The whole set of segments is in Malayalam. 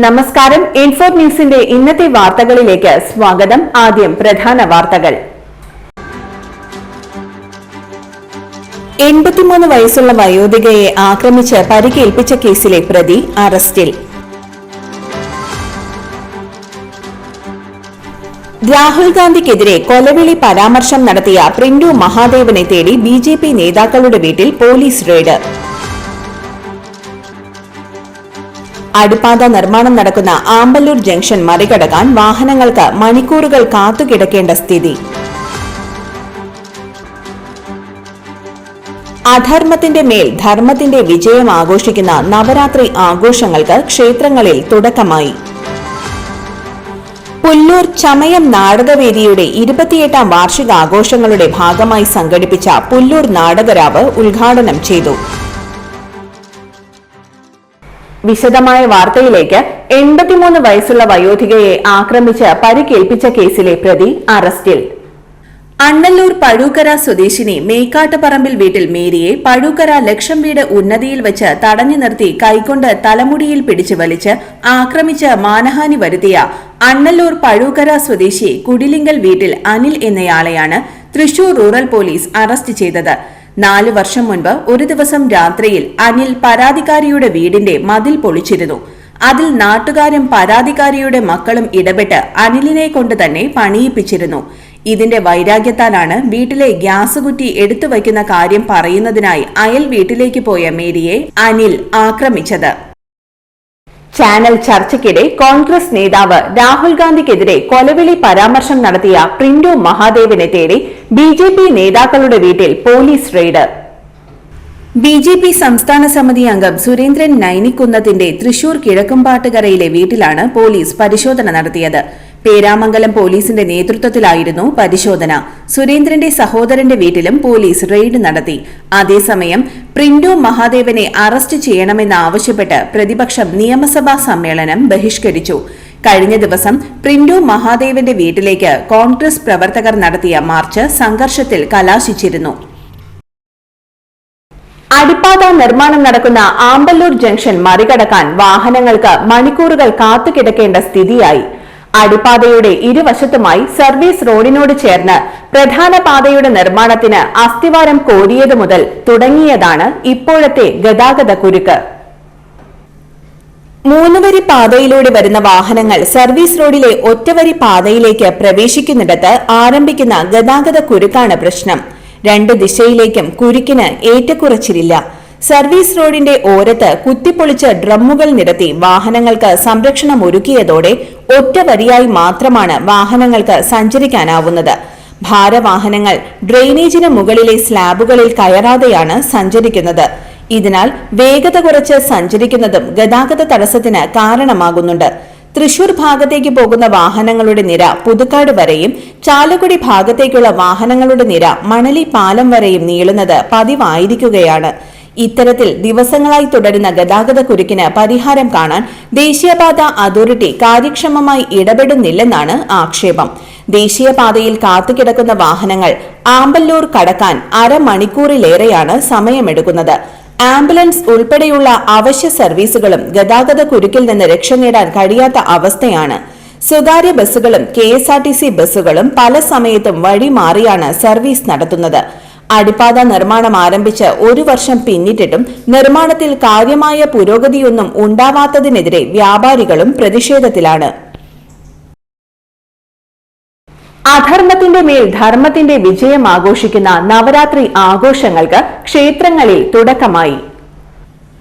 നമസ്കാരം ഇൻഫോ ന്യൂസിന്റെ ഇന്നത്തെ വാർത്തകളിലേക്ക് സ്വാഗതം. ആദ്യം പ്രധാന വാർത്തകൾ. എൺപത്തിമൂന്ന് വയസ്സുള്ള വയോധികയെ ആക്രമിച്ച് പരിക്കേൽപ്പിച്ച കേസിലെ പ്രതി അറസ്റ്റിൽ. രാഹുൽ ഗാന്ധിക്കെതിരെ കൊലവിളി പരാമർശം നടത്തിയ പ്രിന്റു മഹാദേവനെ തേടി ബിജെപി നേതാക്കളുടെ വീട്ടിൽ പോലീസ് റെയ്ഡ്. അടിപ്പാത നിർമ്മാണം നടക്കുന്ന ആമ്പല്ലൂർ ജംഗ്ഷൻ മറികടക്കാൻ വാഹനങ്ങൾക്ക് മണിക്കൂറുകൾ കാത്തുകിടക്കേണ്ട സ്ഥിതി. അധർമ്മത്തിന്റെ മേൽ ധർമ്മത്തിന്റെ വിജയം ആഘോഷിക്കുന്ന നവരാത്രി ആഘോഷങ്ങൾക്ക് ക്ഷേത്രങ്ങളിൽ തുടക്കമായി. പുല്ലൂർ ചമയം നാടകവേദിയുടെ ഇരുപത്തിയെട്ടാം വാർഷികാഘോഷങ്ങളുടെ ഭാഗമായി സംഘടിപ്പിച്ച പുല്ലൂർ നാടകരാവ് ഉദ്ഘാടനം ചെയ്തു. വിശദമായ വാർത്തയിലേക്ക് എൺപത്തിമൂന്ന് വയസ്സുള്ള വയോധികയെ ആക്രമിച്ച് പരിക്കേൽപ്പിച്ച കേസിലെ പ്രതി അറസ്റ്റിൽ. അണ്ണല്ലൂർ പഴൂക്കര സ്വദേശിനി മേക്കാട്ടുപറമ്പിൽ വീട്ടിൽ മേരിയെ പഴൂക്കര ലക്ഷം വീട് ഉന്നതിയിൽ വെച്ച് തടഞ്ഞു നിർത്തി കൈകൊണ്ട് തലമുടിയിൽ പിടിച്ചു വലിച്ച് ആക്രമിച്ച് മാനഹാനി വരുത്തിയ അണ്ണല്ലൂർ പഴൂക്കര സ്വദേശി കുടിലിങ്കൽ വീട്ടിൽ അനിൽ എന്നയാളെയാണ് തൃശൂർ റൂറൽ പോലീസ് അറസ്റ്റ് ചെയ്തത്. നാല് വർഷം മുൻപ് ഒരു ദിവസം രാത്രിയിൽ അനിൽ പരാതിക്കാരിയുടെ വീടിന്റെ മതിൽ പൊളിച്ചിരുന്നു. അതിൽ നാട്ടുകാരും പരാതിക്കാരിയുടെ മക്കളും ഇടപെട്ട് അനിലിനെ കൊണ്ട് തന്നെ പണിയിപ്പിച്ചിരുന്നു. ഇതിന്റെ വൈരാഗ്യത്താലാണ് വീട്ടിലെ ഗ്യാസ് കുറ്റി എടുത്തു വയ്ക്കുന്ന കാര്യം പറയുന്നതിനായി അയൽ വീട്ടിലേക്ക് പോയ മേരിയെ അനിൽ ആക്രമിച്ചത്. ചാനൽ ചർച്ചയ്ക്കിടെ കോൺഗ്രസ് നേതാവ് രാഹുൽ ഗാന്ധിക്കെതിരെ കൊലവിളി പരാമർശം നടത്തിയ പ്രിന്റോ മഹാദേവിനെ തേടി ബി ജെ പി നേതാക്കളുടെ വീട്ടിൽ police raid. B J P സംസ്ഥാന സമിതി അംഗം സുരേന്ദ്രൻ നൈനിക്കുന്നത്തിന്റെ തൃശൂർ കിഴക്കുംപാട്ടുകരയിലെ വീട്ടിലാണ് പോലീസ് പരിശോധന നടത്തിയത്. പേരാമംഗലം പോലീസിന്റെ നേതൃത്വത്തിലായിരുന്നു പരിശോധന. സുരേന്ദ്രന്റെ സഹോദരന്റെ വീട്ടിലും പോലീസ് റെയ്ഡ് നടത്തി. അതേസമയം പ്രിന്റു മഹാദേവനെ അറസ്റ്റ് ചെയ്യണമെന്നാവശ്യപ്പെട്ട് പ്രതിപക്ഷം നിയമസഭാ സമ്മേളനം ബഹിഷ്കരിച്ചു. കഴിഞ്ഞ ദിവസം പ്രിന്റു മഹാദേവന്റെ വീട്ടിലേക്ക് കോൺഗ്രസ് പ്രവർത്തകർ നടത്തിയ മാർച്ച് സംഘർഷത്തിൽ കലാശിച്ചിരുന്നു. അടിപ്പാത നിർമ്മാണം നടക്കുന്ന ആമ്പല്ലൂർ ജംഗ്ഷൻ മറികടക്കാൻ വാഹനങ്ങൾക്ക് മണിക്കൂറുകൾ കാത്തുകിടക്കേണ്ട സ്ഥിതിയായി. അടിപ്പാതയുടെ ഇരുവശത്തുമായി സർവീസ് റോഡിനോട് ചേർന്ന് പ്രധാന പാതയുടെ നിർമ്മാണത്തിന് അസ്ഥിവാരം കോരിയതു മുതൽ തുടങ്ങിയതാണ് ഇപ്പോഴത്തെ ഗതാഗത കുരുക്ക്. മൂന്നുവരി പാതയിലൂടെ വരുന്ന വാഹനങ്ങൾ സർവീസ് റോഡിലെ ഒറ്റവരി പാതയിലേക്ക് പ്രവേശിക്കുന്നിടത്ത് ആരംഭിക്കുന്ന ഗതാഗത കുരുക്കാണ് പ്രശ്നം. രണ്ട് ദിശയിലേക്കും കുരുക്കിന് ഏറ്റക്കുറച്ചിലില്ല. സർവീസ് റോഡിന്റെ ഓരത്ത് കുത്തിപ്പൊളിച്ച് ഡ്രമ്മുകൾ നിരത്തി വാഹനങ്ങൾക്ക് സംരക്ഷണം ഒരുക്കിയതോടെ ഒറ്റവരിയായി മാത്രമാണ് വാഹനങ്ങൾക്ക് സഞ്ചരിക്കാനാവുന്നത്. ഭാരവാഹനങ്ങൾ ഡ്രെയിനേജിന് മുകളിലെ സ്ലാബുകളിൽ കയറാതെയാണ് സഞ്ചരിക്കുന്നത്. ഇതിനാൽ വേഗത കുറച്ച് സഞ്ചരിക്കുന്നതും ഗതാഗത തടസ്സത്തിന് കാരണമാകുന്നുണ്ട്. തൃശൂർ ഭാഗത്തേക്ക് പോകുന്ന വാഹനങ്ങളുടെ നിര പുതുക്കാട് വരെയും ചാലക്കുടി ഭാഗത്തേക്കുള്ള വാഹനങ്ങളുടെ നിര മണലി പാലം വരെയും നീളുന്നത് പതിവായിരിക്കുകയാണ്. ഇത്തരത്തിൽ ദിവസങ്ങളായി തുടരുന്ന ഗതാഗത കുരുക്കിന് പരിഹാരം കാണാൻ ദേശീയപാത അതോറിറ്റി കാര്യക്ഷമമായി ഇടപെടുന്നില്ലെന്നാണ് ആക്ഷേപം. ദേശീയപാതയിൽ കാത്തുകിടക്കുന്ന വാഹനങ്ങൾ ആമ്പല്ലൂർ കടക്കാൻ അരമണിക്കൂറിലേറെയാണ് സമയമെടുക്കുന്നത്. ആംബുലൻസ് ഉൾപ്പെടെയുള്ള അവശ്യ സർവീസുകളും ഗതാഗത കുരുക്കിൽ നിന്ന് രക്ഷ നേടാൻ കഴിയാത്ത അവസ്ഥയാണ്. സ്വകാര്യ ബസ്സുകളും K S R T C ബസ്സുകളും പല സമയത്തും വഴിമാറിയാണ് സർവീസ് നടത്തുന്നത്. അടിപ്പാത നിർമ്മാണം ആരംഭിച്ച് ഒരു വർഷം പിന്നിട്ടിട്ടും നിർമ്മാണത്തിൽ കാര്യമായ പുരോഗതിയൊന്നും ഉണ്ടാവാത്തതിനെതിരെ വ്യാപാരികളും പ്രതിഷേധത്തിലാണ്. അധർമ്മത്തിന്റെ മേൽ ധർമ്മത്തിന്റെ വിജയം ആഘോഷിക്കുന്ന നവരാത്രി ആഘോഷങ്ങൾക്ക് ക്ഷേത്രങ്ങളിൽ തുടക്കമായി.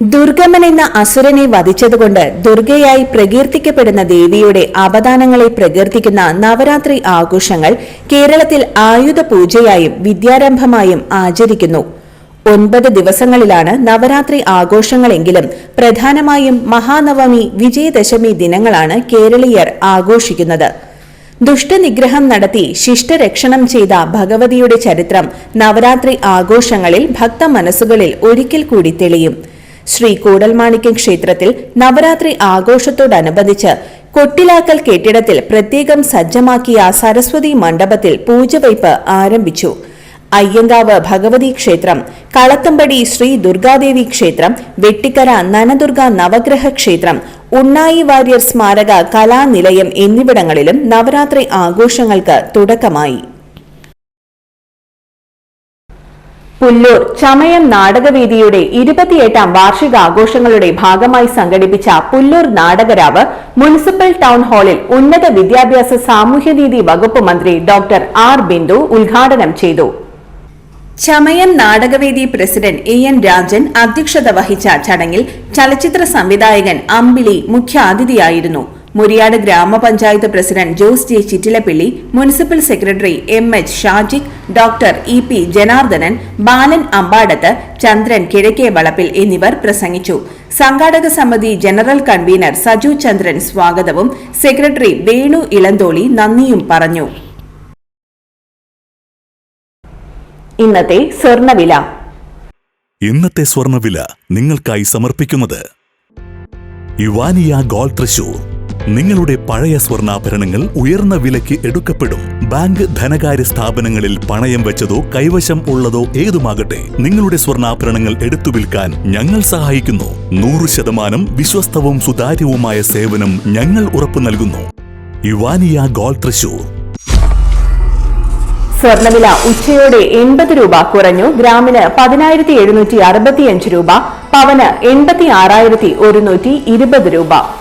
ദുർഗമൻ എന്ന അസുരനെ വധിച്ചതുകൊണ്ട് ദുർഗയായി പ്രകീർത്തിക്കപ്പെടുന്ന ദേവിയുടെ അവദാനങ്ങളെ പ്രകീർത്തിക്കുന്ന നവരാത്രി ആഘോഷങ്ങൾ കേരളത്തിൽ ആയുധ പൂജയായും വിദ്യാരംഭമായും ആചരിക്കുന്നു. ഒൻപത് ദിവസങ്ങളിലാണ് നവരാത്രി ആഘോഷങ്ങളെങ്കിലും പ്രധാനമായും മഹാനവമി വിജയദശമി ദിനങ്ങളാണ് കേരളീയർ ആഘോഷിക്കുന്നത്. ദുഷ്ടനിഗ്രഹം നടത്തി ശിഷ്ടരക്ഷണം ചെയ്ത ഭഗവതിയുടെ ചരിത്രം നവരാത്രി ആഘോഷങ്ങളിൽ ഭക്ത മനസ്സുകളിൽ ഒരിക്കൽ കൂടി തെളിയും. ശ്രീ കൂടൽമാണിക്യം ക്ഷേത്രത്തിൽ നവരാത്രി ആഘോഷത്തോടനുബന്ധിച്ച് കൊട്ടിലാക്കൽ കെട്ടിടത്തിൽ പ്രത്യേകം സജ്ജമാക്കിയ സരസ്വതി മണ്ഡപത്തിൽ പൂജവയ്പ് ആരംഭിച്ചു. അയ്യങ്കാവ് ഭഗവതി ക്ഷേത്രം കളത്തമ്പടി ശ്രീ ദുർഗാദേവി ക്ഷേത്രം വെട്ടിക്കര നനദുർഗ നവഗ്രഹ ക്ഷേത്രം ഉണ്ണായി വാര്യർ സ്മാരക കലാനിലയം എന്നിവിടങ്ങളിലും നവരാത്രി ആഘോഷങ്ങൾക്ക് തുടക്കമായി. പുല്ലൂർ ചമയം നാടകവേദിയുടെ ഇരുപത്തിയെട്ടാം വാർഷികാഘോഷങ്ങളുടെ ഭാഗമായി സംഘടിപ്പിച്ച പുല്ലൂർ നാടകരാവ് മുനിസിപ്പൽ ടൗൺ ഹാളിൽ ഉന്നത വിദ്യാഭ്യാസ സാമൂഹ്യനീതി വകുപ്പ് മന്ത്രി ഡോക്ടർ ആർ ബിന്ദു ഉദ്ഘാടനം ചെയ്തു. ചമയം നാടകവേദി പ്രസിഡന്റ് എ എൻ രാജൻ അധ്യക്ഷത വഹിച്ച ചടങ്ങിൽ ചലച്ചിത്ര സംവിധായകൻ അമ്പിളി മുഖ്യാതിഥിയായിരുന്നു. മുരിയാട് ഗ്രാമപഞ്ചായത്ത് president Jose J Chittilappilly municipal secretary M H Shajik doctor E P Janardhanan Balan Ambadath Chandran Kizhakke Valappil എന്നിവർ പ്രസംഗിച്ചു. സംഘാടക സമിതി ജനറൽ കൺവീനർ സജു ചന്ദ്രൻ സ്വാഗതവും സെക്രട്ടറി വേണു ഇളന്തോളി നന്ദിയും പറഞ്ഞു. ഇന്നത്തെ സ്വർണവില. ഇന്നത്തെ സ്വർണവില നിങ്ങൾക്കായി സമർപ്പിക്കുന്നത് യുവാനിയ ഗോൾ തൃശൂർ. നിങ്ങളുടെ പഴയ സ്വർണാഭരണങ്ങൾ ഉയർന്ന വിലയ്ക്ക് എടുക്കപ്പെടും. ബാങ്ക് ധനകാര്യ സ്ഥാപനങ്ങളിൽ പണയം വെച്ചതോ കൈവശം ഉള്ളതോ ഏതുമാകട്ടെ നിങ്ങളുടെ സ്വർണാഭരണങ്ങൾ എടുത്തു വിൽക്കാൻ ഞങ്ങൾ സഹായിക്കുന്നു. നൂറ് ശതമാനം വിശ്വസ്തവും സുതാര്യവുമായ സേവനം ഞങ്ങൾ ഉറപ്പു നൽകുന്നു. യുവാനിയ ഗോൾഡ് തൃശൂർ. സ്വർണവില ഉച്ചയോടെ എൺപത് രൂപ കുറഞ്ഞു. ഗ്രാമിന് പതിനായിരത്തി എഴുന്നൂറ്റി അറുപത്തിയഞ്ച് രൂപ പവന് എൺപത്തി ആറായിരത്തി ഒരുന്നൂറ്റി ഇരുപത് രൂപ.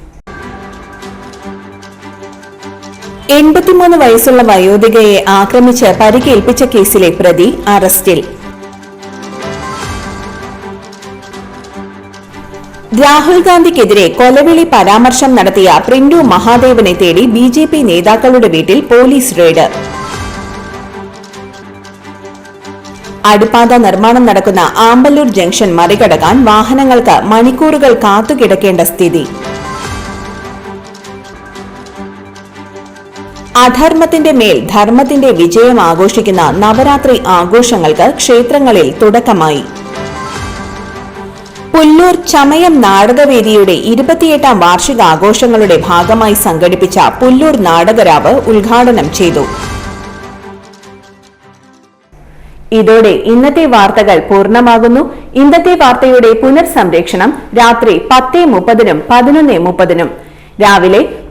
എൺപത്തിമൂന്ന് വയസ്സുള്ള വയോധികയെ ആക്രമിച്ച് പരിക്കേൽപ്പിച്ച കേസിലെ പ്രതി അറസ്റ്റിൽ. രാഹുൽ ഗാന്ധിക്കെതിരെ കൊലവിളി പരാമർശം നടത്തിയ പ്രിന്റു മഹാദേവനെ തേടി ബി ജെ പി നേതാക്കളുടെ വീട്ടിൽ പോലീസ് റെയ്ഡ്. അടിപ്പാത നിർമ്മാണം നടക്കുന്ന ആമ്പല്ലൂർ ജംഗ്ഷൻ മറികടക്കാൻ വാഹനങ്ങൾക്ക് മണിക്കൂറുകൾ കാത്തുകിടക്കേണ്ട സ്ഥിതി. അധർമ്മത്തിന്റെ മേൽ ധർമ്മത്തിന്റെ വിജയം ആഘോഷിക്കുന്ന നവരാത്രി ആഘോഷങ്ങൾക്ക് ക്ഷേത്രങ്ങളിൽ തുടക്കമായി. പുല്ലൂർ ചമയം നാടകവേദിയുടെ ഇരുപത്തിയെട്ടാം വാർഷികാഘോഷങ്ങളുടെ ഭാഗമായി സംഘടിപ്പിച്ച പുല്ലൂർ നാടകരാവ് ഉദ്ഘാടനം ചെയ്തു. ഇതോടെ ഇന്നത്തെ വാർത്തകൾ പൂർണമാകുന്നു. ഇന്നത്തെ വാർത്തയുടെ പുനർസംരക്ഷണം രാത്രി പത്തേ മുപ്പതിനും പതിനൊന്നേ മുപ്പതിനും. രാവിലെ